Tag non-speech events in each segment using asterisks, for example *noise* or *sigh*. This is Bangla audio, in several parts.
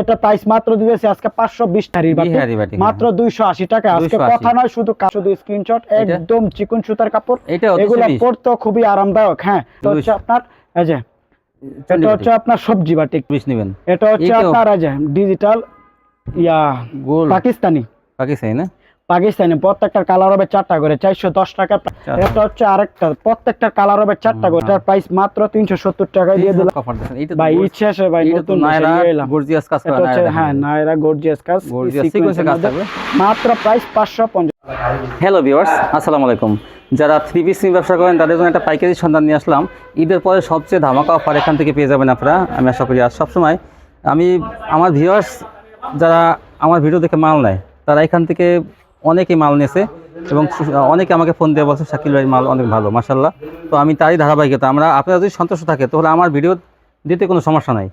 এটা প্রাইস মাত্র দিয়েছে আজকে মাত্র আশি টাকা। আজকে কথা নয় শুধু শুধু স্ক্রিনশট একদম চিকন সুতার কাপড়। এগুলো? পরতে খুবই আরামদায়ক হ্যাঁ। হচ্ছে আপনার এই যে এটা হচ্ছে আপনার সবজি বাটি নেবেন। এটা হচ্ছে আপনার এই যে ডিজিটাল ইয়া পাকিস্তানি। পাকিস্তানি না? পাকিস্তানি প্রত্যেকটার কালার হবে চারটা করে চারশো দশ টাকা। এটা হচ্ছে আরেকটা প্রত্যেকটার কালার হবে চারটা করে এটার প্রাইস মাত্র তিনশো সত্তর টাকায় দিয়ে দিলাম। এটা ভাই ইচ্ছে আছে ভাই নতুন গর্জিয়াস কাজ এটা হচ্ছে হ্যাঁ নায়রা গর্জিয়াস কাজ। মাত্র প্রাইস পাঁচশো পঞ্চাশ। হ্যালো ভিউয়ার্স আসসালামু আলাইকুম। যারা থ্রি পিস নিয়ে ব্যবসা করেন তাদের জন্য একটা পাইকারি সন্ধান নিয়ে আসলাম। ঈদের পরে সবচেয়ে ধামাকা অফার এখান থেকে পেয়ে যাবেন আপনারা আমি আশা করি আর সবসময়। আমি আমার ভিউয়ার্স যারা আমার ভিডিও দেখে মাল নেয় তারা এখান থেকে অনেকেই মাল নিয়েছে এবং অনেকে আমাকে ফোন দিয়ে বলছে, শাকিল ভাই, মাল অনেক ভালো মাসাল্লাহ তো আমি তারই ধারাবাহিকতা, আমরা, আপনারা যদি সন্তুষ্ট থাকে, তাহলে আমার ভিডিও দিতে কোনো সমস্যা নাই।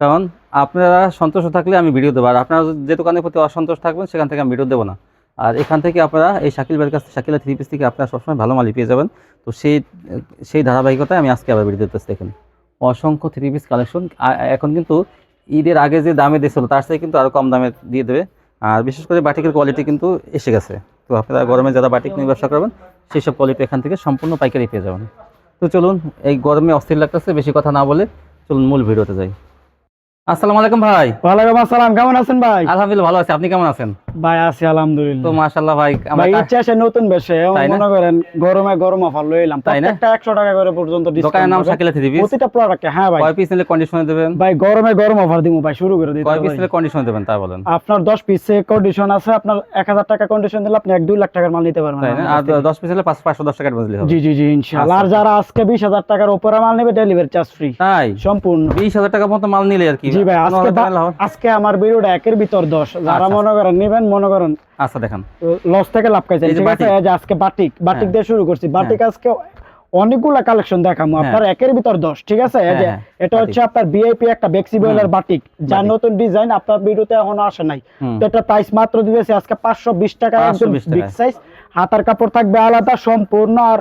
কারণ আপনারা সন্তুষ্ট থাকলে আমি ভিডিও দেবো, আর আপনারা যে দোকানের প্রতি অসন্তোষ থাকবেন, সেখান থেকে আমি ভিডিও দেবো না। আর এখান থেকে আপনারা এই শাকিল ভাইয়ের কাছ শাকিলা থ্রি পিস থেকে আপনারা সবসময় ভালো মালই পেয়ে যাবেন। তো সেই সেই ধারাবাহিকতায় আমি আজকে আবার ভিডিও দিতেছি, দেখেন। অসংখ্য থ্রি পিস কালেকশন এখন কিন্তু ঈদের আগে যে দামে দিয়েছিল, তার থেকে কিন্তু আরও কম দামে দিয়ে দেবে। আর বিশেষ করে বাটিকের কোয়ালিটি কিন্তু এসে গেছে। তো আপনারা গরমে যারা বাটিক নিয়ে ব্যবসা করবেন সেই সব কোয়ালিটি এখান থেকে সম্পূর্ণ পাইকারি পেয়ে যাবেন। তো চলুন এই গরমে অস্থির লাগতেছে বেশি কথা না বলে চলুন মূল ভিডিওতে যাই। আসসালামু আলাইকুম ভাই। ওয়ালাইকুম আসসালাম কেমন আছেন ভাই? আলহামদুলিল্লাহ ভালো আছি। আপনি কেমন আছেন? ভাই আছি তো আলহামদুলিল্লাহ ভাই আমরা ইচ্ছে আছে নতুন বেশে মনে করেন গরমে গরম অফার লই এলাম। তাই না? প্রত্যেকটা একশো টাকা করে পর্যন্ত দোকানের নাম শাকিলা থ্রি পিস প্রতিটা প্রোডাক্টে হ্যাঁ ভাই। কয় পিস নিলে কন্ডিশনে দেবেন? ভাই গরমে গরম অফার দিব ভাই শুরু করে দিতে কয় পিস নিলে কন্ডিশনে দেবেন তা বলেন। আপনার দশ পিসে কন্ডিশন আছে আপনার এক হাজার টাকা কন্ডিশন দিলে আপনি এক দুই লাখ টাকার মাল নিতে পারবেন তাই না? আর কাছ থেকে। দশ পিস হলে পাঁচ পাঁচশো দশ টাকার বদলি হবে। জি জি জি ইনশাআল্লাহ। আর আচ্ছা। যারা আজকে বিশ হাজার টাকার উপরে মাল নেবে ডেলিভারি চার্জ ফ্রি তাই? সম্পূর্ণ। বিশ হাজার টাকা মতো মাল নিলে আর কি জি ভাই আজকে। আজকে আমার ভিডিওটা একের ভিতর দশ। যারা আচ্ছা। মনে করেন নেবেন মনে করেন আচ্ছা দেখান। লস থেকে লাভ খাইছেন। ঠিক আছে আজকে বাটিক বাটিক হ্যাঁ। দিয়ে শুরু করছি। বাটিক আজকে অনেকগুলা কালেকশন দেখাবো হ্যাঁ। আপনার একের ভিতর দশ ঠিক আছে? যে হ্যাঁ, হ্যাঁ, এটা হচ্ছে আপনার বিআইপি একটা বেক্সি বয়েলের বাটিক যার নতুন ডিজাইন আপনার ভিডিওতে এখনও আসে নাই। তো এটা প্রাইস মাত্র দিয়েছে আজকে পাঁচশো বিশ টাকা একদম বিগ সাইজ হাতার কাপড় থাকবে আলাদা সম্পূর্ণ আর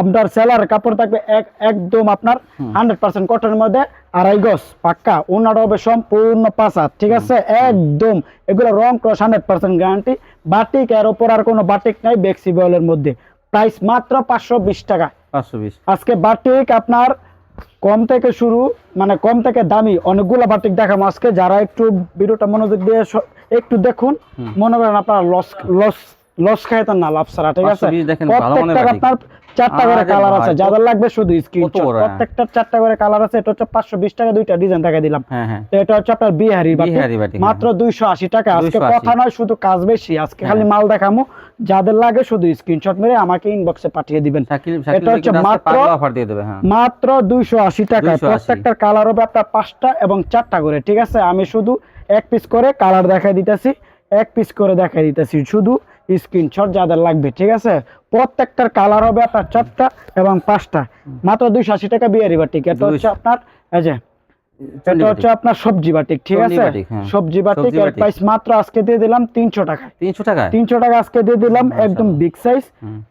আপনার সেলার কাপড় থাকবে এক একদম আপনার হান্ড্রেড পার্সেন্ট কটনের মধ্যে আড়াই গজ পাক্কা। ওনার হবে সম্পূর্ণ পাঁচ ঠিক আছে? একদম। এগুলো রং cross hundred percent guarantee batik এর ওপর আর কোনো বাটিক নাই বেক্সি বয়েলের মধ্যে। প্রাইস মাত্র পাঁচশো বিশ টাকা। পাঁচশো বিশ। আজকে বাটিক আপনার কম থেকে শুরু মানে কম থেকে দামি অনেকগুলো বাটিক দেখাম আজকে। যারা একটু ভিডিওটা মনোযোগ দিয়ে একটু দেখুন মনে করেন আপনার লস লস লস খাইতেন না লাভ ছাড়া ঠিক আছে? 520 দেখেন, ভালো মানের প্রত্যেকটার বাটিক। আপনার চারটা করে কালার আছে যাদের লাগবে শুধু স্ক্রিনশট হ্যাঁ। প্রত্যেকটার চারটা করে কালার আছে এটা হচ্ছে পাঁচশো বিশ টাকা দুইটা ডিজাইন দেখা দিলাম। হ্যাঁ হ্যাঁ। তো এটা হচ্ছে আপনার বিহারি বিহারি মাত্র দুইশো আশি টাকা। আজকে কথা নয় শুধু কাজ বেশি। আজকে খালি হ্যাঁ। মাল দেখামো। যাদের লাগে শুধু স্ক্রিনশট মেরে আমাকে ইনবক্সে পাঠিয়ে দিবেন। এটা হচ্ছে মাত্র অফার দিয়ে দেবে হ্যাঁ। মাত্র দুইশো আশি টাকা 280 প্রত্যেকটার কালার হবে আপনার পাঁচটা এবং চারটা করে ঠিক আছে? আমি শুধু এক পিস করে কালার দেখাই দিতেছি। এক পিস করে দেখাই দিতেছি। শুধু স্ক্রিনশট যাদের লাগবে ঠিক আছে? প্রত্যেকটার কালার হবে আপনার চারটা এবং পাঁচটা। মাত্র দুইশো আশি টাকা বিয়ারি বাটিক এটা হচ্ছে আপনার এই যে এটা হচ্ছে আপনার সবজি বাটিক ঠিক আছে? হ্যাঁ। সবজি বাটিক এর প্রাইস মাত্র আজকে দিয়ে দিলাম তিনশো টাকা তিনশো টাকায়? তিনশো টাকা আজকে দিয়ে দিলাম একদম বিগ সাইজ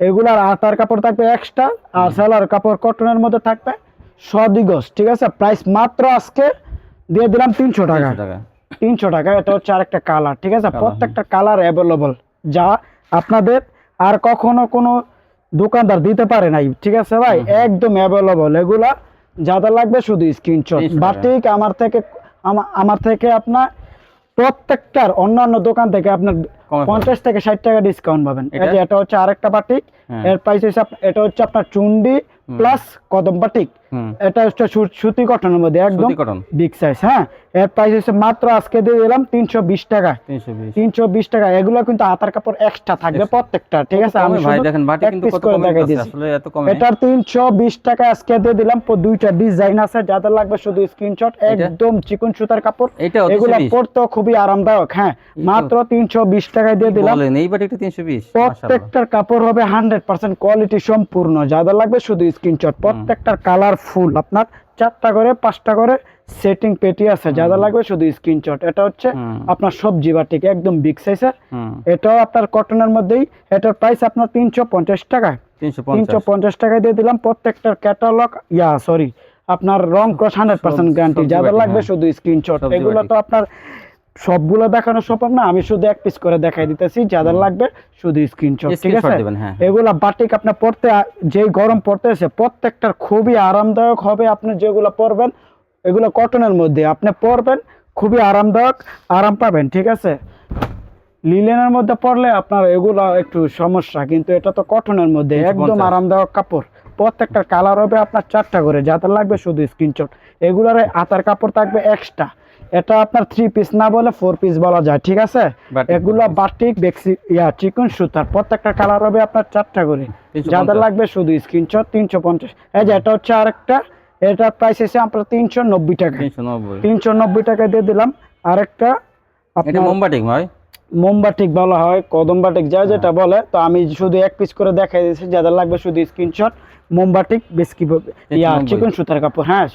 এগুলার আতার কাপড় থাকবে এক্সট্রা আর সেলার কাপড় কটনের মধ্যে থাকবে সদিগস ঠিক আছে? প্রাইস মাত্র আজকে দিয়ে দিলাম তিনশো টাকা তিনশো টাকা তিনশো টাকা এটা হচ্ছে আরেকটা কালার ঠিক আছে? প্রত্যেকটা কালার অ্যাভেলেবল যা আপনাদের আর কখনো কোনো দোকানদার দিতে পারে নাই। ঠিক আছে ভাই? একদম অ্যাভেলেবল এগুলা যাদের লাগবে শুধু স্ক্রিনশট 300 টাকা। বাটিক আমার থেকে আমার থেকে আপনার প্রত্যেকটার অন্যান্য দোকান থেকে আপনার পঞ্চাশ থেকে ষাট টাকা ডিসকাউন্ট পাবেন। এটা? হচ্ছে আরেকটা বাটিক। হ্যাঁ। এর প্রাইস হচ্ছে এটা হচ্ছে আপনার চুন্ডি প্লাস কদম বাটিক। এটা হচ্ছে সুতি কটনের মধ্যে একদম বিগ সাইজ হ্যাঁ? এর প্রাইস হচ্ছে মাত্র আজকে দিয়ে দিলাম তিনশো বিশ টাকা। তিনশো বিশ। টাকা। এগুলো কিন্তু হাতার কাপড় এক্সট্রা থাকবে প্রত্যেকটা ঠিক আছে? আমি এটার তিনশো বিশ টাকা আজকে দিয়ে দিলাম দুইটা ডিজাইন আছে যাদের লাগবে শুধু স্ক্রিনশট একদম চিকন সুতার কাপড়। এগুলো 320? পরতেও খুবই আরামদায়ক হ্যাঁ? মাত্র তিনশো বিশ টাকায় দিয়ে দিলাম। প্রত্যেকটার কাপড় হবে হান্ড্রেড পার্সেন্ট কোয়ালিটি সম্পূর্ণ। যাদের লাগবে শুধু স্ক্রিনশট প্রত্যেকটার কালার ফুল। আপনার চারটা করে পাঁচটা করে সেটিং পেটি আছে যা লাগবে শুধু স্ক্রিনশট এটা হচ্ছে আপনার সবজি বাটিকে একদম বিগ সাইজের এটাও আপনার কটনের মধ্যেই এটার প্রাইস আপনার তিনশো পঞ্চাশ টাকা তিনশো পঞ্চাশ। টাকায় দিয়ে দিলাম প্রত্যেকটার ক্যাটালগ ইয়া সরি আপনার রং ক্রস হান্ড্রেড পার্সেন্ট গ্যারান্টি যাদের লাগবে হ্যাঁ। শুধু স্ক্রিনশট এগুলো তো আপনার সবগুলো দেখানো সম্ভব না। আমি শুধু এক পিস করে দেখাই দিতেছি যাদের লাগবে শুধু স্ক্রিনশট ঠিক আছে? দিবেন, হ্যাঁ। এগুলা বাটিক আপনার পড়তে যে গরম পড়তেছে প্রত্যেকটার খুবই আরামদায়ক হবে। আপনি যেগুলো পরবেন এগুলো কটনের মধ্যে আপনি পরবেন খুবই আরামদায়ক আরাম পাবেন ঠিক আছে? লিলেনের মধ্যে পড়লে আপনার এগুলো একটু সমস্যা কিন্তু এটা তো কটনের মধ্যে একদম আরামদায়ক কাপড়। প্রত্যেকটা কালার হবে আপনার চারটা করে যাদের লাগবে শুধু স্ক্রিনশট এগুলার আতার কাপড় থাকবে এক্সট্রা এটা আপনার থ্রি পিস না বলে ফোর পিস বলা যায় ঠিক আছে? এগুলো বাটিক বেক্সি ইয়া চিকন সুতার। প্রত্যেকটা কালার হবে আপনার চারটা করে। 350 যাদের লাগবে শুধু স্ক্রিনশট তিনশো পঞ্চাশ। এই যে এটা হচ্ছে আরেকটা। এটার প্রাইস এসে আপনার তিনশো নব্বই টাকা। তিনশো নব্বই। টাকায় টাকা দিয়ে দিলাম। আরেকটা আপনার মোমবাটিক ভাই? মোমবাটিক বলা হয় কদমবাটিক যা যেটা হ্যাঁ। বলে তো আমি শুধু এক পিস করে দেখাই দিয়েছি যাদের লাগবে শুধু স্ক্রিনশট মোমবাটিক বেসকি ইয়া চিকন সুতার কাপড় হ্যাঁ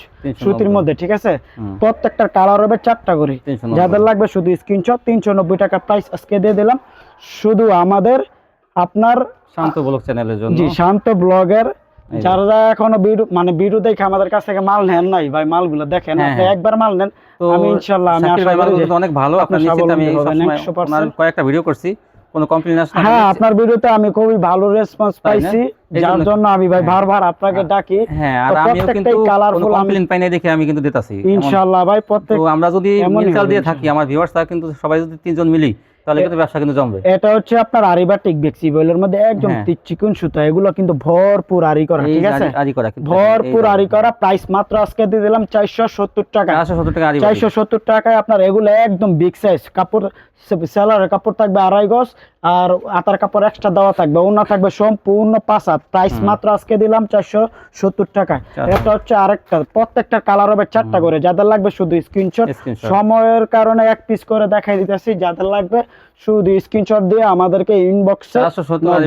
সুতির মধ্যে ঠিক আছে? প্রত্যেকটা কালার হবে চারটা করে। যাদের লাগবে শুধু স্ক্রিনশট তিনশো নব্বই টাকা প্রাইস আজকে দিয়ে দিলাম। শুধু আমাদের আপনার শান্ত ব্লক চ্যানেলের জন্য। জি শান্ত ব্লগের। যারা এখনও ভিডিও মানে ভিডিও দেখে আমাদের কাছ থেকে মাল নেন নাই ভাই মালগুলো দেখেন হ্যাঁ, আপনি হ্যাঁ। একবার মাল নেন আমি ইনশাল্লাহ আমি আশা করি অনেক ভালো আপনি আপনার নিশ্চিত আমি স্বাবলম্বী হবেন, সবসময় 100% ওনার কয়েকটা ভিডিও করছি কোনো কমপ্লেন আসলে হ্যাঁ আপনার ভিডিওতে আমি খুবই ভালো রেসপন্স পাইছি যার জন্য- আমি ভাই হ্যাঁ। বারবার আপনাকে ডাকি। হ্যাঁ আর আমিও কিন্তু কালারফুল কমপ্লেন পাই দেখে আমি কিন্তু দিতাছি ইনশাআল্লাহ ভাই প্রত্যেক তো আমরা যদি মিলচাল দিয়ে থাকি আমার ভিউয়ার্সরা কিন্তু সবাই যদি তিনজন মিলি তাহলে কিন্তু ব্যবসা কিন্তু জমবে। এটা হচ্ছে আপনার মধ্যে একদম চিকন সুতা এগুলো কিন্তু ভরপুর আরি করা ঠিক আছে? আরি- করা ভরপুর আরি করা প্রাইস মাত্র আজকে দিয়ে দিলাম চারশো সত্তর টাকা। চারশো সত্তর টাকা আরি চারশো সত্তর টাকায় আপনার এগুলো একদম বিগ সাইজ কাপড় সেলারের কাপড় থাকবে আড়াই গজ আর আতার কাপড় এক্সট্রা দেওয়া থাকবে অন্য থাকবে সম্পূর্ণ পাঁচ হাত। প্রাইস মাত্র আজকে দিলাম চারশো সত্তর চারশো। এটা হচ্ছে আরেকটা প্রত্যেকটা কালার হবে চারটা করে যাদের লাগবে শুধু স্ক্রিনশট সময়ের কারণে এক পিস করে দেখাই দিতেছি যাদের লাগবে শুধু স্ক্রিনশট দিয়ে আমাদেরকে ইনবক্সে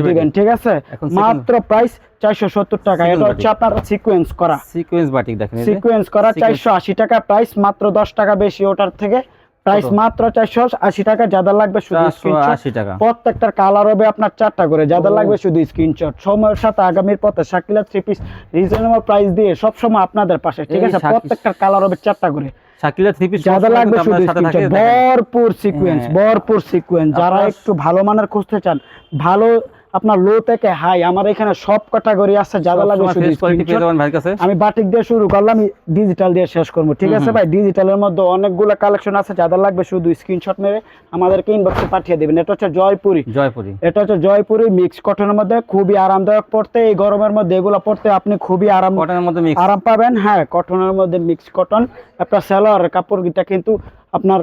দিবেন ঠিক আছে? মাত্র প্রাইস চারশো সত্তর টাকা। এটা হচ্ছে আপনার সিকোয়েন্স করা। সিকোয়েন্স বাটিক দেখেন। সিকোয়েন্স করা চারশো আশি টাকা প্রাইস মাত্র দশ টাকা বেশি ওটার থেকে। প্রাইস মাত্র চারশো আশি টাকা যাদের লাগবে শুধু স্ক্রিনশট টাকা। প্রত্যেকটার কালার হবে আপনার চারটা করে যাদের লাগবে শুধু স্ক্রিনশট সময়ের সাথে আগামীর পথে Shakila three piece reasonable price দিয়ে সব সময় আপনাদের পাশে ঠিক আছে? প্রত্যেকটার কালার হবে চারটা করে। শাকিলা থ্রি পিস যাদের লাগবে শুধু স্ক্রিনশট ভরপুর সিকোয়েন্স হ্যাঁ। ভরপুর সিকোয়েন্স যারা একটু ভালো মানের খুঁজতে চান ভালো আপনার লো থেকে হাই আমার এখানে সব ক্যাটাগরি আছে ভাইয়ের কাছে। আমি বাটিক দিয়ে শুরু করলাম ডিজিটাল দিয়ে শেষ করব ঠিক আছে ভাই? ডিজিটালের মধ্যে অনেকগুলো কালেকশন আছে যাদের লাগবে শুধু স্ক্রিনশট মেরে আমাদেরকে ইনবক্সে পাঠিয়ে দেবেন। এটা হচ্ছে জয়পুরি। জয়পুরি। এটা হচ্ছে জয়পুরি মিক্স কটনের মধ্যে খুবই আরামদায়ক পড়তে এই গরমের মধ্যে এগুলো পড়তে আপনি খুবই আরাম কটনের মধ্যে আরাম পাবেন। হ্যাঁ কটনের মধ্যে মিক্স কটন একটা সালোয়ার কাপড়টা কিন্তু আপনার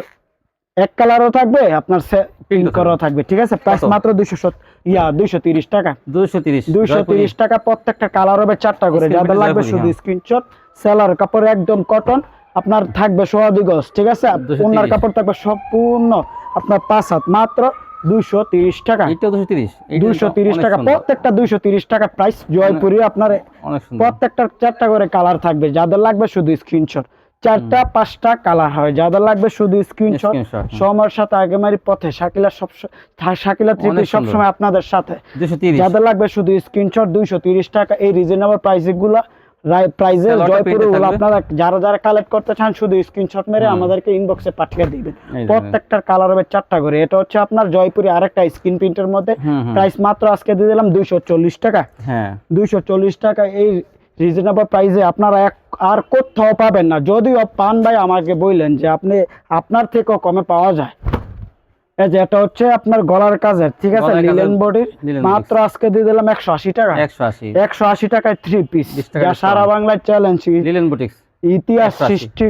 এক কালারও থাকবে আপনার প্রিন্ট থাকবে। করাও থাকবে ঠিক আছে? প্রাইস মাত্র দুইশো ইয়া দুইশো তিরিশ টাকা। দুইশো তিরিশ দুইশো তিরিশ টাকা প্রত্যেকটা কালার হবে চারটা করে। যাদের লাগবে শুধু হ্যাঁ। স্ক্রিনশট সেলার কাপড় একদম কটন আপনার থাকবে সোয়াদি গজ ঠিক আছে? 230 ওনার কাপড় থাকবে সম্পূর্ণ আপনার পাঁচ হাত মাত্র দুইশো তিরিশ টাকা। দুইশো তিরিশ টাকা প্রত্যেকটা দুইশো তিরিশ টাকা প্রাইস জয়পুরি আপনার প্রত্যেকটা চারটা করে কালার থাকবে। যাদের লাগবে শুধু স্ক্রিনশট চারটা পাঁচটা কালার হয়। যাদের লাগবে শুধু স্ক্রিনশট হুম। সময়ের সাথে আগেমারি পথে শাকিলা সব শাকিলা অনেক সব সময় আপনাদের সাথে। যাদের লাগবে শুধু স্ক্রিনশট দুইশো তিরিশ টাকা। এই রিজনেবল প্রাইসগুলা প্রাইজে জয়পুরে আপনারা যারা যারা কালেক্ট করতে চান শুধু স্ক্রিনশট মেরে আমাদেরকে ইনবক্সে পাঠিয়ে দিবেন। প্রত্যেকটার কালার হবে চারটা করে। এটা হচ্ছে আপনার জয়পুরি আরেকটা স্ক্রিন প্রিন্টের মধ্যে। প্রাইস মাত্র আজকে দিয়ে দিলাম দুইশো চল্লিশ টাকা। হ্যাঁ। দুইশো চল্লিশ টাকা এই রিজনেবল প্রাইসে আপনারা এক আর কোথাও পাবেন না। যদিও পান ভাই আমাকে বললেন যে আপনি আপনার থেকেও কমে পাওয়া যায়। এই যে এটা হচ্ছে আপনার গলার কাজের ঠিক আছে? লিলেন বডির মাত্র আজকে দিয়ে দিলাম একশো আশি টাকা। একশো আশি। টাকায় থ্রি পিস যা সারা বাংলায় চ্যালেঞ্জ লিলেন বুটিক্স ইতিহাস সৃষ্টি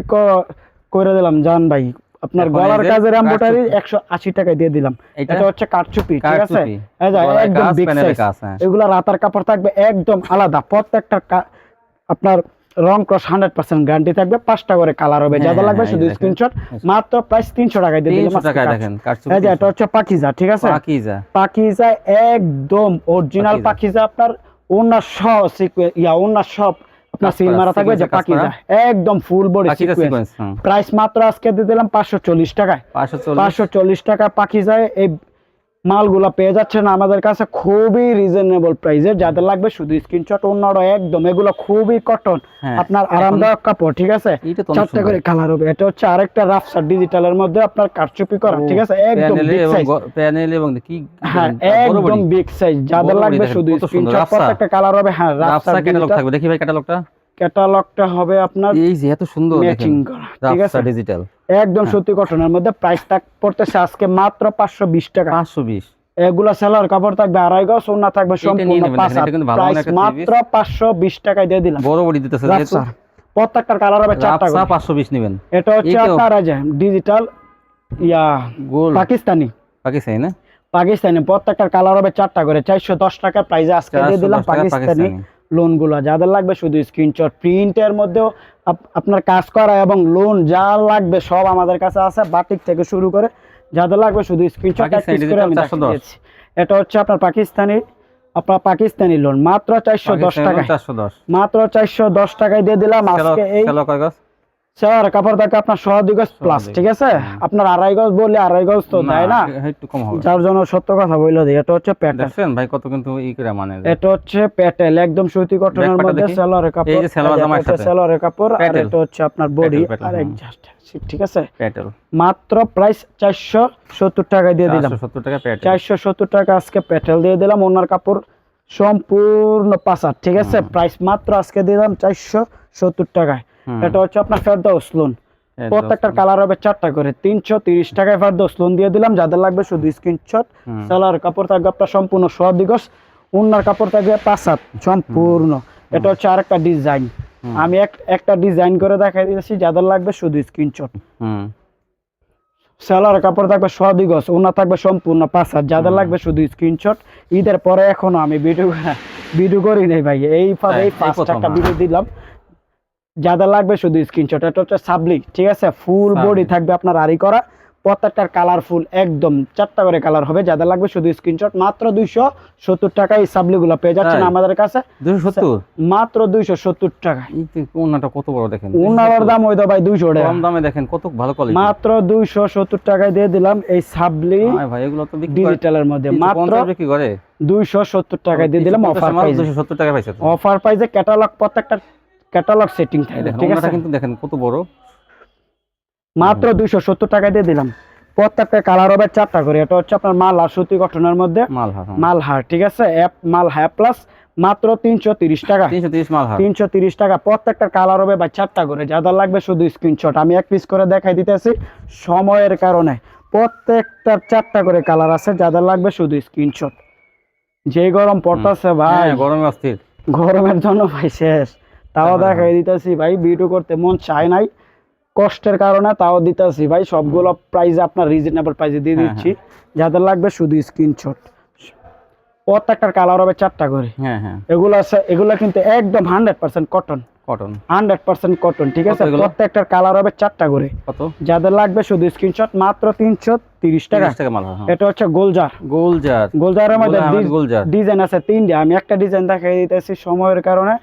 করে দিলাম। জান ভাই আপনার গলার কাজের এম্বোটারি কারচুপি। একশো আশি টাকায় দিয়ে দিলাম। এটা? হচ্ছে কারচুপি ঠিক আছে? একদম বিগ সাইজ হ্যাঁ। এগুলা রাতার কাপড় থাকবে একদম আলাদা। প্রত্যেকটা আপনার রং ক্রস হান্ড্রেড পার্সেন্ট গ্যারান্টি থাকবে পাঁচটা করে কালার হবে হ্যাঁ, যাদের লাগবে হ্যাঁ, শুধু স্ক্রিনশট মাত্র প্রাইস তিনশো টাকায় দিয়ে দিলাম টাকায় এই যে এটা হচ্ছে পাকিজা ঠিক আছে? পাকিজা। পাকিজা একদম অরিজিনাল পাকিজা। আপনার ওনার সহ ইয়া ওনার সব আপনার সিল মারা থাকবে যে পাকিজা। একদম ফুল বডি সিকুয়েন্স প্রাইস মাত্র আজকে দিয়ে দিলাম পাঁচশো চল্লিশ টাকায়। পাঁচশো চল্লিশ। পাঁচশো চল্লিশ টাকা পাখি যায় এই মালগুলা পেয়ে যাচ্ছেন আমাদের কাছে খুবই রিজনেবল প্রাইসে যাদের লাগবে শুধু স্ক্রিনশট অন্যরা একদম এগুলো খুবই কটন হ্যাঁ, আপনার আরামদায়ক কাপড় ঠিক আছে? চারটা করে কালার হবে। এটা হচ্ছে আরেকটা রাফসার ডিজিটালের মধ্যে আপনার কারচুপি করা ঠিক আছে? একদম প্যানেলে বিগ এবং সাইজ গ- এবং কি হ্যাঁ একদম বিগ সাইজ যাদের লাগবে শুধু স্ক্রিনশট। প্রত্যেকটা কালার হবে। হ্যাঁ রাফসা রাফসার ক্যাটালগ থাকবে। দেখি ভাই ক্যাটালগটা ক্যাটালগটা হবে আপনার এই যে এত সুন্দর ম্যাচিং করা ঠিক আছে? ডিজিটাল একদম সত্যি কটনের মধ্যে প্রাইস প্রাইসটা পড়তেছে আজকে মাত্র পাঁচশো বিশ টাকা। 520 এগুলা সেলার কাপড় থাকবে আড়াই গজ ওনা থাকবে সম্পূর্ণ পাঁচ প্রাইস মাত্র পাঁচশো বিশ টাকায় দিয়ে দিলাম। বড় বড়ি দিতেছে প্রত্যেকটার কালার হবে চারটা করে। 520 নেবেন। এটা হচ্ছে আপনার যে ডিজিটাল ইয়া গোল। পাকিস্তানি। পাকিস্তানি না? পাকিস্তানি প্রত্যেকটার কালার হবে চারটা করে। চারশো দশ টাকা প্রাইসে আজকে দিয়ে দিলাম পাকিস্তানি। পাকিস্তানি। লোনগুলা যাদের লাগবে শুধু স্ক্রিনশট প্রিন্টের মধ্যেও আপনার কাজ করা এবং লোন যা লাগবে সব আমাদের কাছে আছে বাটিক থেকে শুরু করে যাদের লাগবে শুধু স্ক্রিনশট পাকিস্তানি digital 410 এটা হচ্ছে আপনার পাকিস্তানি আপনার পাকিস্তানি লোন মাত্র চারশো দশ টাকা মাত্র চারশো দশ টাকায় দিয়ে দিলাম আজকে এই স্যার কাপড় থাকে আপনার সোয়া দুই গজ প্লাস ঠিক আছে? আপনার আড়াই গজ বললে আড়াই গজ তো দেয় না? একটু কম হবে। যার জন্য সত্য কথা বলল দিই এটা হচ্ছে প্যাটার্ন দেখছেন ভাই কত কিন্তু ই করে মানে এটা হচ্ছে প্যাটেল একদম সুতি কটনের মধ্যে। কাপড়। এই যে জামার হচ্ছে কাপড় আর এটা হচ্ছে আপনার বডি আর হুম। একজাস্ট ঠিক আছে? প্যাটেল মাত্র প্রাইস চারশো সত্তর টাকা দিয়ে দিলাম। 470 টাকা প্যাটেল চারশো সত্তর টাকা আজকে প্যাটেল দিয়ে দিলাম। ওনার কাপড় সম্পূর্ণ পাসার ঠিক আছে? প্রাইস মাত্র আজকে দিলাম চারশো সত্তর টাকায়। হুম। এটা হচ্ছে আপনার ফেরদৌস লোন প্রত্যেকটার কালার হবে চারটা করে। তিনশো তিরিশ টাকায় ফেরদৌস লোন দিয়ে দিলাম। যাদের লাগবে শুধু স্ক্রিনশট। সালার কাপড় থাকবে আপনার সম্পূর্ণ সোয়া দিগস। উন্নার কাপড় থাকবে পাঁচাত সম্পূর্ণ। এটা হচ্ছে আরেকটা ডিজাইন আমি এক একটা ডিজাইন করে দেখাই দিয়েছি যাদের লাগবে শুধু স্ক্রিনশট সেলার কাপড় থাকবে সোয়া দিগস উন্না থাকবে সম্পূর্ণ পাঁচাত যাদের লাগবে শুধু স্ক্রিনশট ঈদের পরে এখনও আমি ভিডিও ভিডিও *laughs* করি নাই ভাই। এই তাই, এই ফার্স্ট একটা। ভিডিও দিলাম। যাদের লাগবে শুধু স্ক্রিনশট এটা হচ্ছে সাবলি ঠিক আছে? ফুল বডি থাকবে আপনার আরি করা প্রত্যেকটার কালারফুল একদম চারটা করে কালার হবে যাদের লাগবে শুধু স্ক্রিনশট মাত্র দুইশো সত্তর টাকায় সাবলিগুলো পেয়ে যাচ্ছেন আমাদের কাছে। 270 মাত্র দুইশো সত্তর টাকা ওনাটা কত বড় দেখেন? উনার দাম ওই ভাই দুইশো টাকা। কম দামে দেখেন কত ভালো কোয়ালিটি মাত্র দুইশো সত্তর টাকায় দিয়ে দিলাম এই সাবলি ভাই এগুলো তো ডিজিটালের মধ্যে। 350 মাত্র বিক্রি করে। দুইশো সত্তর টাকায় দিয়ে দিলাম অফার প্রাইজে 270 টাকা পাইছে অফার প্রাইজে ক্যাটালগ প্রত্যেকটা ক্যাটালগ সেটিং থাকবে ঠিক আছে? কিন্তু দেখেন কত বড়। মাত্র দুইশো সত্তর টাকায় দিয়ে দিলাম। প্রত্যেকটা কালার হবে চারটা করে। এটা হচ্ছে আপনার মাল আর সুতি গঠনের মধ্যে। মাল হ্যাঁ। মালহার ঠিক আছে? অ্যাপ মালহা প্লাস মাত্র তিনশো তিরিশ টাকা। 330 মাল হ্যাঁ তিনশো তিরিশ টাকা। প্রত্যেকটা কালার হবে বা চারটা করে। যাদের লাগবে শুধু স্ক্রিনশট আমি এক পিস করে দেখাই দিতেছি সময়ের কারণে। প্রত্যেকটার চারটা করে কালার আছে। যাদের লাগবে শুধু স্ক্রিনশট যে গরম পড়তেছে ভাই। গরম গরমে অস্থির গরমের জন্য ভাই শেষ। তাও হ্যাঁ, দেখাই দিতেছি ভাই ভিডিও করতে মন চায় নাই। কষ্টের কারণে তাও দিতেছি ভাই সবগুলো প্রাইস আপনার রিজনেবল প্রাইসে দিয়ে হ্যাঁ, দিচ্ছি। যাদের লাগবে শুধু স্ক্রিনশট প্রত্যেকটার কালার হবে চারটা করে। হ্যাঁ হ্যাঁ। এগুলো আছে এগুলো কিন্তু একদম hundred percent cotton cotton hundred percent cotton ঠিক আছে? প্রত্যেকটার কালার হবে চারটা করে। কত? যাদের লাগবে শুধু স্ক্রিনশট মাত্র তিনশো তিরিশ টাকা। 30 টাকা মাল হ্যাঁ এটা হচ্ছে গোলজার। গোলজার। গোলজারের মধ্যে গোলজার ডিজাইন আছে তিনটে আমি একটা ডিজাইন দেখাই দিতেছি সময়ের কারণে।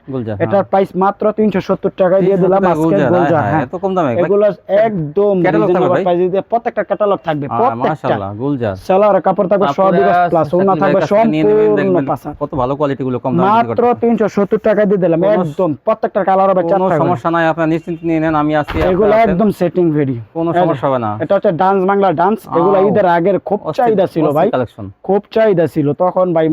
এটার প্রাইস মাত্র তিনশো সত্তর টাকায় দিয়ে দিলাম আজকে গোলজার হ্যাঁ হ্যাঁ। এত কম দামে? এগুলো একদম Catalog প্রাইস দিয়ে প্রত্যেকটা ক্যাটালগ থাকবে প্রত্যেকটা। গোলজার। সেলার কাপড় থাকবে সব প্লাস ওনা থাকবে সম্পূর্ণ কত ভালো কোয়ালিটি গুলো কম দামে মাত্র। তিনশো সত্তর টাকায় দিয়ে দিলাম একদম প্রত্যেকটা কালার হবে চারটা সমস্যা নাই আপনারা নিশ্চিন্তে নিয়ে নেন আমি আছি এগুলো একদম সেটিং ভেরি কোনো সমস্যা হবে না। এটা হচ্ছে ডান্স বাংলা ডান্স এগুলো ঈদের আগের খুব চাহিদা ছিল ভাই। খুব চাহিদা ছিল। তখন ভাই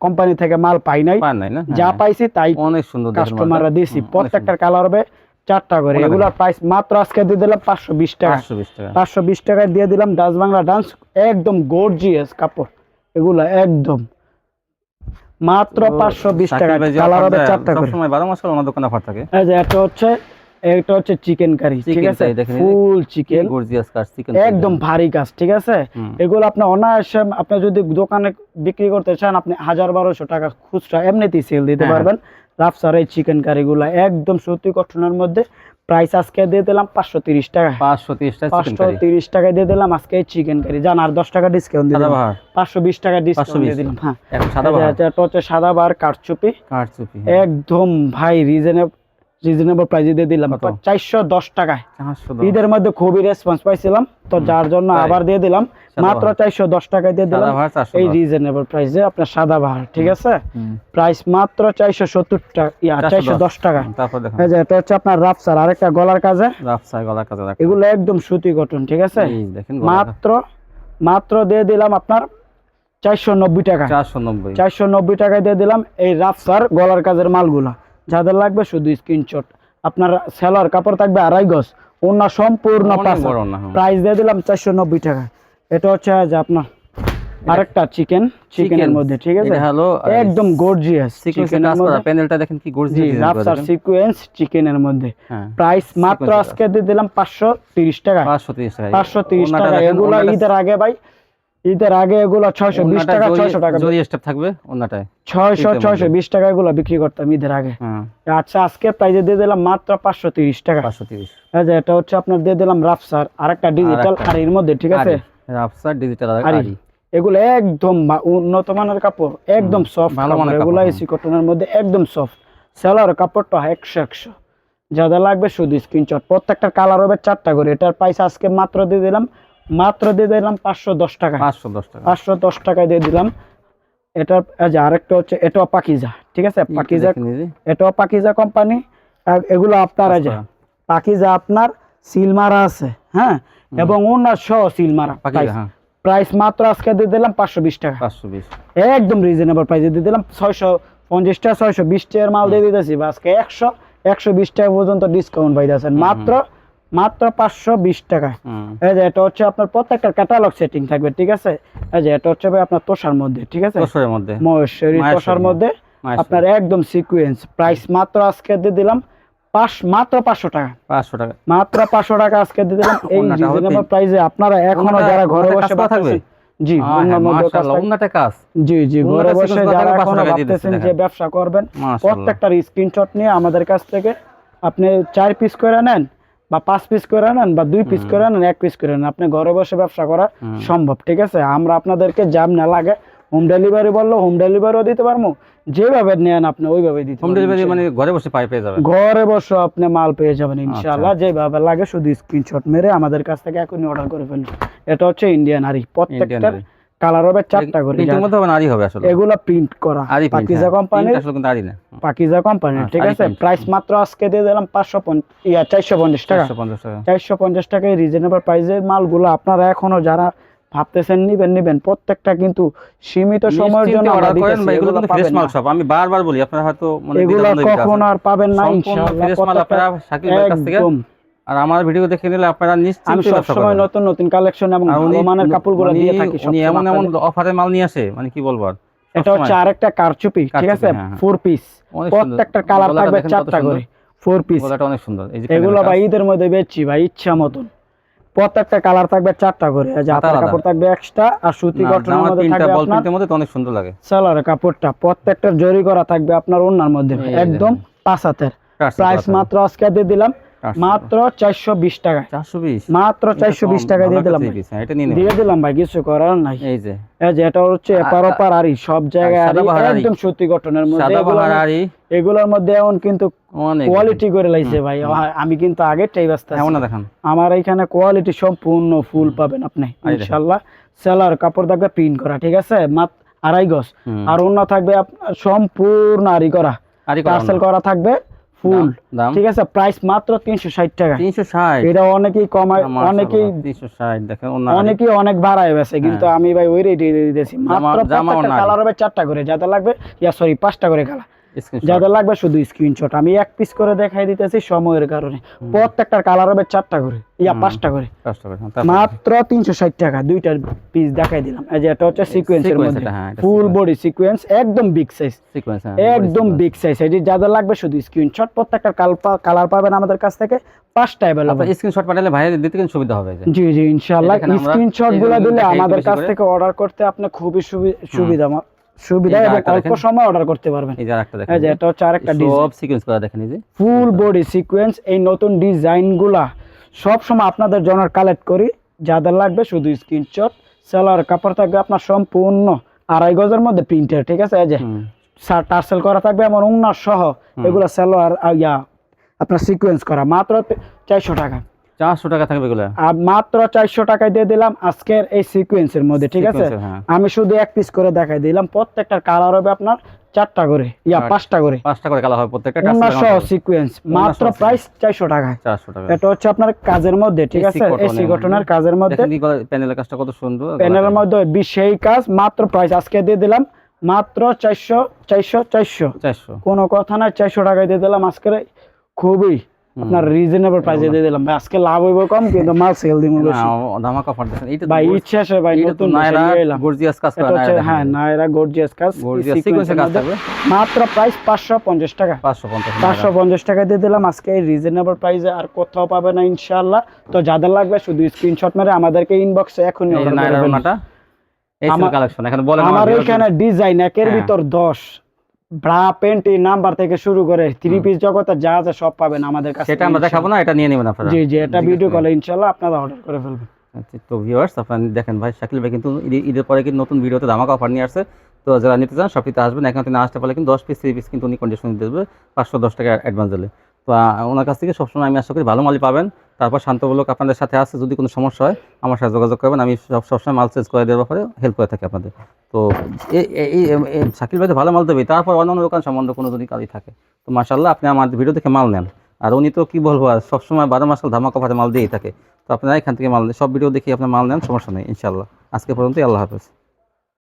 কোম্পানি থেকে মাল পাই নাই। না? যা হ্যাঁ। পাইছি তাই অনেক সুন্দর কাস্টমাররা হুম, প্রত্যেকটার কালার হবে চারটা করে। এগুলোর প্রাইস মাত্র আজকে দিয়ে দিলাম পাঁচশো বিশ টাকা। পাঁচশো বিশ টাকায় দিয়ে দিলাম ডান্স বাংলা ডান্স একদম গর্জিয়াস কাপড়। এগুলো একদম। মাত্র পাঁচশো বিশ টাকা। কালার হবে চারটা করে। সবসময় 12 মাস করে দোকানে অফার থাকে। এটা হচ্ছে এটা হচ্ছে চিকেন কারি ঠিক আছে? ফুল চিকেন গর্জিয়াস কাজ চিকেন একদম ভারী কাজ ঠিক আছে? এগুলো আপনি অনায়াসে আপনি যদি দোকানে বিক্রি করতে চান আপনি হাজার বারোশো টাকা খুচরা এমনিতেই সেল দিতে হ্যাঁ। পারবেন। রাফসার এই চিকেন কারিগুলো একদম সত্যি মধ্যে প্রাইস আজকে দিয়ে দিলাম পাঁচশো তিরিশ টাকা। 530 টাকা পাঁচশো তিরিশ টাকায় দিয়ে দিলাম আজকে চিকেন কারি জান আর দশ টাকা ডিসকাউন্ট দিয়ে দিলাম। পাঁচশো বিশ টাকা ডিসকাউন্ট দিয়ে দিলাম হ্যাঁ। সাদা এটা হচ্ছে বার কারচুপি। কারচুপি একদম ভাই রিজনেবল রিজনেবল দিয়ে দিলাম। চারশো দশ টাকায়। ঈদের মধ্যে খুবই রেসপন্স পাইছিলাম। তো যার জন্য আবার দিয়ে দিলাম। মাত্র চারশো দশ টাকা দিয়ে দিলাম। এই রিজনেবল প্রাইসে আপনার সাদা বাহার ঠিক আছে? প্রাইস মাত্র চারশো সত্তর টাকা চারশো দশ। টাকা। তারপর এই যে এটা হচ্ছে আপনার রাফসার আরেকটা গলার কাজে। রাফসাই গলার রাখুন। এগুলো একদম সুতি গঠন ঠিক আছে? মাত্র মাত্র দিয়ে দিলাম আপনার চারশো নব্বই টাকা। চারশো নব্বই। চারশো নব্বই টাকায় দিয়ে দিলাম এই রাফসার গলার কাজের মালগুলা। যাদের লাগবে শুধু স্ক্রিনশট আপনার সেলার কাপড় থাকবে আড়াই গজ ওনা সম্পূর্ণ। প্রাইস দিয়ে দিলাম চারশো নব্বই টাকা। এটা হচ্ছে যে আপনার আরেকটা চিকেন চিকেনের। মধ্যে ঠিক আছে? হলো একদম গর্জিয়াস মধ্যে। প্যানেলটা দেখেন কি গর্জিয়াস রাফসার সিকোয়েন্স চিকেনের মধ্যে। হ্যাঁ প্রাইস মাত্র আজকে দিয়ে দিলাম পাঁচশো তিরিশ টাকা। 530 টাকা। পাঁচশো তিরিশ ওনাটা টাকা। দেখেন, এগুলো ঈদের আগে ভাই ঈদের আগে এগুলো ছয়শো বিশ টাকা ছয়শো টাকা জরি স্টেপ থাকবে ওনাটায়। ছয়শো ছয়শো বিশ টাকা এগুলো বিক্রি করতাম ঈদের আগে। হ্যাঁ। আচ্ছা আজকে প্রাইজে দিয়ে দিলাম মাত্র পাঁচশো তিরিশ টাকা। 530 এই যে এটা হচ্ছে আপনার দিয়ে দিলাম রাফসার আর একটা ডিজিটাল। আর এর মধ্যে ঠিক আছে? রাফসার ডিজিটাল আরি। আরি এগুলো একদম উন্নত মানের কাপড় একদম সফট ভালো মানের এগুলো এসি কটনের মধ্যে একদম সফট সেলার কাপড়টা একশো একশো। যাদের লাগবে শুধু স্ক্রিনশট প্রত্যেকটা কালার হবে চারটা করে। এটার প্রাইস আজকে মাত্র দিয়ে দিলাম মাত্র দিয়ে দিলাম পাঁচশো দশ টাকা। 510 টাকা। পাঁচশো দশ টাকায় দিয়ে দিলাম। যে আরেকটা হচ্ছে এটাও পাকিজা ঠিক আছে? পাকিজা এটাও পাকিজা কোম্পানি এগুলো আপনার আচ্ছা। পাকিজা আপনার সিল মারা আছে হ্যাঁ? এবং ওনার সহ সিলমারা পাকিজা হ্যাঁ। প্রাইস মাত্র আজকে দিয়ে দিলাম পাঁচশো বিশ টাকা। 520 একদম রিজনেবল প্রাইসে দিয়ে দিলাম। ছয়শো পঞ্চাশ টাকা ছয়শো বিশ টাকার মাল দিয়ে দিতেছি। বা আজকে একশো একশো বিশ টাকা পর্যন্ত ডিসকাউন্ট পাইতেছেন। মাত্র মাত্র পাঁচশো বিশ টাকা। এই যে এটা হচ্ছে আপনার প্রত্যেকটা ক্যাটালগ সেটিং থাকবে ঠিক আছে? এই যে এটা হচ্ছে ভাই আপনার তোষার মধ্যে ঠিক আছে? বছরের মধ্যে। মহেশ্বরী তোষার মধ্যে। আপনার একদম সিকুয়েন্স প্রাইস মাত্র আজকে দিয়ে দিলাম পাঁচ মাত্র পাঁচশো টাকা। 500 টাকা। মাত্র পাঁচশো টাকা আজকে দিয়ে দিলাম এই রিজনেবল প্রাইসে আপনারা এখনও যারা ঘরে বসে থাকবে? জি হ্যাঁ, কাজ। জি জি ঘরে বসে যারা এখনও 500 টাকা দিয়ে ভাবতেছেন যে ব্যবসা করবেন। প্রত্যেকটার স্ক্রিনশট নিয়ে আমাদের কাছ থেকে আপনি চার পিস করে নেন বা পাঁচ পিস করে নেন বা দুই পিস করে নেন এক পিস করে নেন আপনি ঘরে বসে ব্যবসা করা সম্ভব ঠিক আছে? আমরা আপনাদেরকে জাম না লাগে হোম ডেলিভারি বলল হোম ডেলিভারিও দিতে পারব। যেভাবে নেন আপনি ওইভাবে দিতে হোম ডেলিভারি মানে ঘরে বসে পাই পেয়ে যাবেন? ঘরে বসে আপনি মাল পেয়ে যাবেন আচ্ছা। ইনশাআল্লাহ যেভাবে লাগে শুধু স্ক্রিনশট মেরে আমাদের কাছ থেকে এখনই অর্ডার করে ফেলুন। এটা হচ্ছে ইন্ডিয়ান আরি প্রত্যেকটার আরি। কালার হবে চারটা করে এগুলা প্রিন্ট করা। পাকিজা হ্যাঁ। কোম্পানির print আসলে কিন্তু আরি না। পাকিজা কোম্পানির হ্যাঁ, ঠিক আছে? প্রাইস মাত্র আজকে দিয়ে দিলাম পাঁচশো ইয়া চারশো পঞ্চাশ টাকা। চারশো পঞ্চাশ টাকায় রিজনেবল প্রাইসের মালগুলো আপনারা এখনও যারা ভাবতেছেন নিবেন নিবেন প্রত্যেকটা কিন্তু সীমিত সময়ের জন্য অর্ডার করেন বা এগুলো কিন্তু ফ্রেশ মাল সব। আমি বারবার বলি আপনারা হয়তো মানে এগুলো কখনো আর পাবেন না ইনশাআল্লাহ ফ্রেশ মাল আপনারা শাকিল ভাইয়ের কাছ থেকে। আর আমার ভিডিও দেখে নিলে আপনারা আমি নিশ্চিন্তে ব্যবসা সবসময় নতুন নতুন কালেকশন এবং মানের কাপড়গুলো দিয়ে থাকি উনি এমন এমন। অফারে মাল নিয়ে আসে মানে কি বলব আর? এটা হচ্ছে আরেকটা কারচুপি ঠিক আছে। ফোর পিস প্রত্যেকটা কালার থাকবে চারটা করে। ফোর পিস গলাটা অনেক সুন্দর। এগুলো ভাই ঈদের মধ্যে বেচছি ভাই ইচ্ছা মতন। প্রত্যেকটা কালার থাকবে চারটা করে। হাতার কাপড় থাকবে এক্সট্রা আর সুতি কটনের মধ্যে থাকবে বল প্রিন্টের মধ্যে তো অনেক সুন্দর লাগে। সালোয়ারের কাপড়টা। প্রত্যেকটার জরি করা থাকবে আপনার ওনার মধ্যে। একদম পাঁচ হাতের। প্রাইস মাত্র আজকে দিয়ে দিলাম। মাত্র চারশো বিশ টাকা। চারশো বিশ? মাত্র চারশো বিশ টাকা দিয়ে দিলাম ভাই। এটা নিয়ে নেবেন। দিয়ে দিলাম ভাই কিছু করার নাই। এই যে। এই যে এটা হচ্ছে এপার ওপার আরি সব জায়গায় আরি সাদাবাহার আরি। একদম সুতি কটনের মধ্যে। এগুলোর মধ্যে- এমন কিন্তু কোয়ালিটি করে লাইছে ভাই। আমি কিন্তু ব্যস্ত। এমন না দেখান। আমার এখানে কোয়ালিটি সম্পূর্ণ ফুল পাবেন আপনি ইনশাল্লাহ সেলার কাপড় থাকবে প্রিন্ট করা ঠিক আছে? আড়াই গজ। আর অন্য থাকবে আপনার সম্পূর্ণ আরি করা। আরি করা থাকবে ফুল। ঠিক আছে প্রাইস মাত্র তিনশো ষাট টাকা। তিনশো ষাট। এটা অনেকেই কমায় অনেকেই তিনশো ষাট দেখেন অনেকেই অনেক বাড়ায় বেছে কিন্তু আমি ভাই ওই রেটে দিয়ে দিতেছি। মাত্র হ্যাঁ। প্রত্যেকটা কালার হবে চারটা করে যাতে লাগবে ইয়া সরি পাঁচটা করে কালার যাদের লাগবে শুধু স্ক্রিনশট আমি এক পিস করে দেখাই দিতেছি সময়ের কারণে। প্রত্যেকটার কালার হবে চারটা করে। ইয়া পাঁচটা করে। হ্যাঁ, মাত্র তিনশো ষাট টাকা। দুইটার পিস দেখাই দিলাম। এই যে এটা হচ্ছে সিকোয়েন্সের মধ্যে। ফুল বডি সিকোয়েন্স একদম বিগ সাইজ হ্যাঁ একদম বিগ সাইজ এটি যাদের লাগবে শুধু স্ক্রিনশট প্রত্যেকটা কালার পাবেন আমাদের কাছ থেকে। পাঁচটা অ্যাভেলেবল আপনার স্ক্রিনশট পাঠালে ভাই দিতে কিন্তু সুবিধা হবে জি জি ইনশাআল্লাহ। স্ক্রিনশটগুলো দিলে আমাদের কাছ থেকে অর্ডার করতে আপনি খুবই সুবি- সুবিধা সুবিধা এবং অল্প সময় অর্ডার করতে পারবেন। এই যে আরেকটা দেখেন। এই যে এটা হচ্ছে আরেকটা ডিজাইন সব সিকোয়েন্স করা দেখেন এই যে। ফুল বডি সিকোয়েন্স এই নতুন ডিজাইনগুলা সব সময় আপনাদের জন্য কালেক্ট করি। যাদের লাগবে শুধু স্ক্রিনশট সেলার কাপড় থাকবে আপনার সম্পূর্ণ আড়াই গজের মধ্যে প্রিন্টের ঠিক আছে? এই যে। টার্সেল করা থাকবে এমন উন্নার সহ। এগুলো সেলোয়ার ইয়া আপনার সিকোয়েন্স করা। মাত্র চারশো টাকা। চারশো টাকা থাকবে মাত্র চারশো টাকায় দিয়ে দিলাম আজকের এই সিকোয়েন্সের মধ্যে ঠিক আছে? হ্যাঁ। আমি শুধু এক পিস করে দেখাই দিলাম প্রত্যেকটার কালার হবে আপনার চারটা করে ইয়া পাঁচটা করে। পাঁচটা করে কালার হবে প্রত্যেকটা উন্নশো সিকোয়েন্স মাত্র প্রাইস চারশো টাকায়। চারশো টাকা। এটা হচ্ছে আপনার কাজের মধ্যে ঠিক আছে? এসি ঘটনার কাজের মধ্যে। প্যানেলের কাজটা কত সুন্দর। প্যানেলের মধ্যে সেই কাজ মাত্র প্রাইস আজকে দিয়ে দিলাম মাত্র চারশো চারশো চারশো। চারশো। কোনো কথা না চারশো টাকায় দিয়ে দিলাম আজকে খুবই আপনার রিজনেবল প্রাইসে দিয়ে দিলাম। ভাই আজকে লাভ হইব কম কিন্তু মাল সেল দিব বেশি। ভাই ইচ্ছা আছে ভাই নতুন এলাম। গর্জিয়াস কাজ করা হচ্ছে হ্যাঁ নায়রা গর্জিয়াস কাজ। গর্জিয়াস sequence কাজ থাকবে? মাত্র প্রাইস পাঁচশো পঞ্চাশ টাকা। পাঁচশো পঞ্চাশ পাঁচশো পঞ্চাশ টাকা দিয়ে দিলাম। আজকে এই রিজনেবল প্রাইসে আর কোথাও পাবে না ইনশাআল্লাহ। তো যাদের লাগবে শুধু স্ক্রিনশট মেরে আমাদেরকে ইনবক্সে এখনই এই যে order করে নায়রা ওনাটা? এই আমার- কালেকশন এখানে বলেন আমার এখানে ডিজাইন একের হ্যাঁ। ভিতর দশ। ব্রা প্যান্ট নাম্বার থেকে শুরু করে থ্রি পিস জগতে যা আছে সব পাবেন আমাদের কাছে সেটা আমরা দেখাবো না এটা নিয়ে নেবেন আপনারা। জি জি এটা ভিডিও কলে ইনশাআল্লাহ আপনারা অর্ডার করে ফেলবেন। আচ্ছা, তো ভিউয়ার্স আপনারা দেখেন ভাই শাকিল ভাই কিন্তু ঈদের পরে কিন্তু নতুন ভিডিওতে ধামাকা অফার নিয়ে আসছে। তো যারা নিতে চান সবটিতে আসবেন। এখান থেকে না আসতে পারলে কিন্তু দশ পিস থ্রি পিস কিন্তু উনি কন্ডিশন দেবে পাঁচশো দশ টাকা অ্যাডভান্স দিলে। তো ওনার কাছ থেকে সবসময় আমি আশা করি ভালো মালই পাবেন। তারপর শান্তমূলক আপনাদের সাথে আসছে যদি কোনো সমস্যা হয়, আমার সাথে যোগাযোগ করবেন। আমি সব সবসময় মাল চেঞ্জ করে দেওয়ার ব্যাপারে হেল্প করে থাকি আপনাদের। তো এই- শাকিল ভাই ভালো মাল দেবে, তারপর অন্যান্য দোকান সম্বন্ধে কোনো যদি কাজই থাকে। তো মাশাল্লাহ আপনি আমার ভিডিও দেখে মাল নেন। আর উনি তো কী বলব, আর সবসময় বারো মাস ধামাকা অফারে মাল দিয়েই থাকে। তো আপনারা এখান থেকে মাল সব ভিডিও দেখে আপনার মাল নেন, সমস্যা নেই ইনশাল্লাহ আজকে পর্যন্ত আল্লাহ হাফেজ।